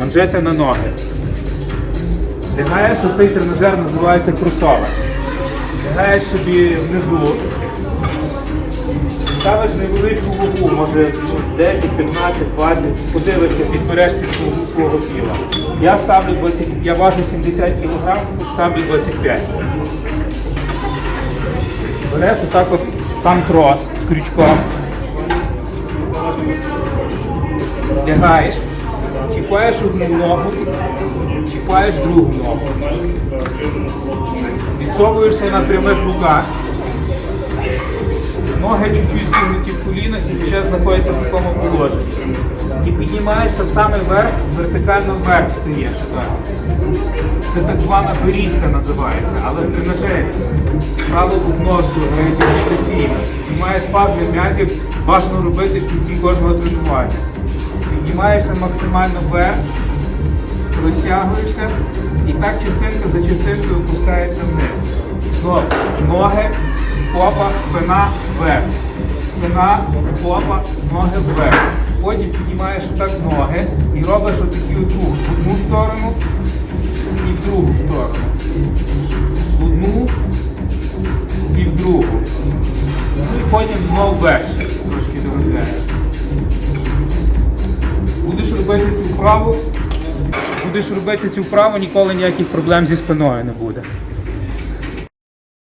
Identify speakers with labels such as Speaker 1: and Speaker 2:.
Speaker 1: манжети на ноги. Лягаєш, оцей тренажер називається кросовер. Лягаєш собі внизу, ставиш невеличку вагу, може ну, 10, 15, 20, подивишся, підбереш під вагу свого тіла. Я ставлю 20, я важу 70 кг, ставлю 25. Береш отак от сам трос з крючком. Лягаєш, чіпаєш одну ногу, чіпаєш другу ногу. Відсовуєшся на прямих руках. Ноги чуть-чуть зігнуті в колінах і ще знаходяться в такому положенні. І піднімаєшся в самий верх, вертикально вверх стаєш. Це так звана берізка називається, але в тренажері. Право обноску реабілітаційне. Знімає спазми м'язів, бажано робити в кінці кожного тренування. Піднімаєшся максимально вверх, розтягуєшся і так частинка за частинкою опускаєшся вниз. Знову ноги, попа, спина вверх. Спина, попа, ноги вверх. Потім піднімаєш отак ноги і робиш отакий от рух в одну сторону і в другу сторону. В одну і в другу. Ну і потім знову вверх. Трошки доробляєш. Робити цю вправу, будеш робити цю вправу, ніколи ніяких проблем зі спиною не буде.